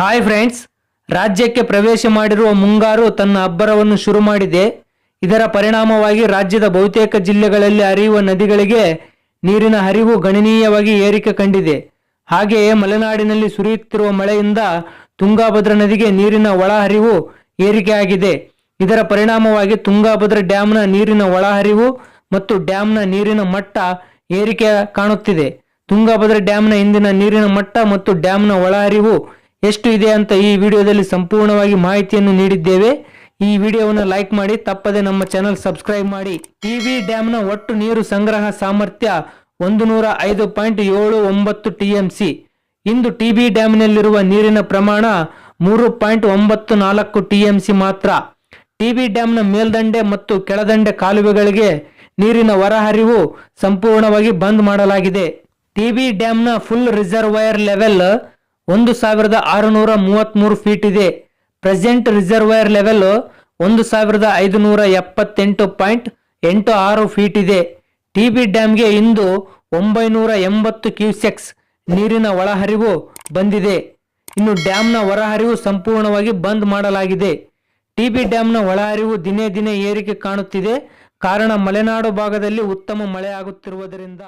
Hi friends ರಾಜ್ಯಕ್ಕೆ ಪ್ರವೇಶ ಮಾಡಿರುವ ಮುಂಗಾರು ತನ್ನ ಅಬ್ಬರವನ್ನು ಶುರು ಮಾಡಿದೆ. ಇದರ ಪರಿಣಾಮವಾಗಿ ರಾಜ್ಯದ ಬಹುತೇಕ ಜಿಲ್ಲೆಗಳಲ್ಲಿ ಹರಿಯುವ ನದಿಗಳಿಗೆ ನೀರಿನ ಹರಿವು ಗಣನೀಯವಾಗಿ ಏರಿಕೆ ಕಂಡಿದೆ. ಹಾಗೆಯೇ ಮಲೆನಾಡಿನಲ್ಲಿ ಸುರಿಯುತ್ತಿರುವ ಮಳೆಯಿಂದ ತುಂಗಾಭದ್ರ ನದಿಗೆ ನೀರಿನ ಒಳಹರಿವು ಏರಿಕೆಯಾಗಿದೆ. ಇದರ ಪರಿಣಾಮವಾಗಿ ತುಂಗಾಭದ್ರ ಡ್ಯಾಮ್ನ ನೀರಿನ ಒಳಹರಿವು ಮತ್ತು ಡ್ಯಾಮ್ನ ನೀರಿನ ಮಟ್ಟ ಏರಿಕೆ ಕಾಣುತ್ತಿದೆ. ತುಂಗಾಭದ್ರ ಡ್ಯಾಮ್ನ ಇಂದಿನ ನೀರಿನ ಮಟ್ಟ ಮತ್ತು ಡ್ಯಾಮ್ನ ಒಳಹರಿವು ಎಷ್ಟು ಇದೆ ಅಂತ ಈ ವಿಡಿಯೋದಲ್ಲಿ ಸಂಪೂರ್ಣವಾಗಿ ಮಾಹಿತಿಯನ್ನು ನೀಡಿದ್ದೇವೆ. ಈ ವಿಡಿಯೋವನ್ನು ಲೈಕ್ ಮಾಡಿ, ತಪ್ಪದೆ ನಮ್ಮ ಚಾನಲ್ ಸಬ್ಸ್ಕ್ರೈಬ್ ಮಾಡಿ. ಟಿ ವಿ ಡ್ಯಾಮ್ನ ಒಟ್ಟು ನೀರು ಸಂಗ್ರಹ ಸಾಮರ್ಥ್ಯ ಒಂದು ನೂರ ಐದು ಪಾಯಿಂಟ್ ಏಳು ಒಂಬತ್ತು ಟಿ ಎಂ ಸಿ ಇಂದು ಟಿ ಬಿ ಡ್ಯಾಮ್ನಲ್ಲಿರುವ ನೀರಿನ ಪ್ರಮಾಣ ಮೂರು ಪಾಯಿಂಟ್ ಒಂಬತ್ತು ನಾಲ್ಕು ಟಿ ಎಂ ಸಿ ಮಾತ್ರ. ಟಿ ಬಿ ಡ್ಯಾಮ್ನ ಮೇಲ್ದಂಡೆ ಮತ್ತು ಕೆಳದಂಡೆ ಕಾಲುವೆಗಳಿಗೆ ನೀರಿನ ಹೊರಹರಿವು ಸಂಪೂರ್ಣವಾಗಿ ಬಂದ್ ಮಾಡಲಾಗಿದೆ. ಟಿ ಬಿ ಡ್ಯಾಮ್ನ ಫುಲ್ ರಿಸರ್ವಯರ್ ಲೆವೆಲ್ ಒಂದು ಸಾವಿರದ ಆರುನೂರ ಮೂವತ್ತ್ಮೂರು ಫೀಟ್ ಇದೆ. ಪ್ರೆಸೆಂಟ್ ರಿಸರ್ವೈರ್ ಲೆವೆಲ್ ಒಂದು ಸಾವಿರದ ಐದುನೂರ ಎಪ್ಪತ್ತೆಂಟು ಪಾಯಿಂಟ್ ಎಂಟು ಆರು ಫೀಟ್ ಇದೆ. ಟಿ ಬಿ ಡ್ಯಾಮ್ಗೆ ಇಂದು ಒಂಬೈನೂರ ಎಂಬತ್ತು ಕ್ಯೂಸೆಕ್ಸ್ ನೀರಿನ ಒಳಹರಿವು ಬಂದಿದೆ. ಇನ್ನು ಡ್ಯಾಮ್ನ ಹೊರಹರಿವು ಸಂಪೂರ್ಣವಾಗಿ ಬಂದ್ ಮಾಡಲಾಗಿದೆ. ಟಿ ಬಿ ಡ್ಯಾಮ್ನ ಒಳಹರಿವು ದಿನೇ ದಿನೇ ಏರಿಕೆ ಕಾಣುತ್ತಿದೆ. ಕಾರಣ ಮಲೆನಾಡು ಭಾಗದಲ್ಲಿ ಉತ್ತಮ ಮಳೆ ಆಗುತ್ತಿರುವುದರಿಂದ.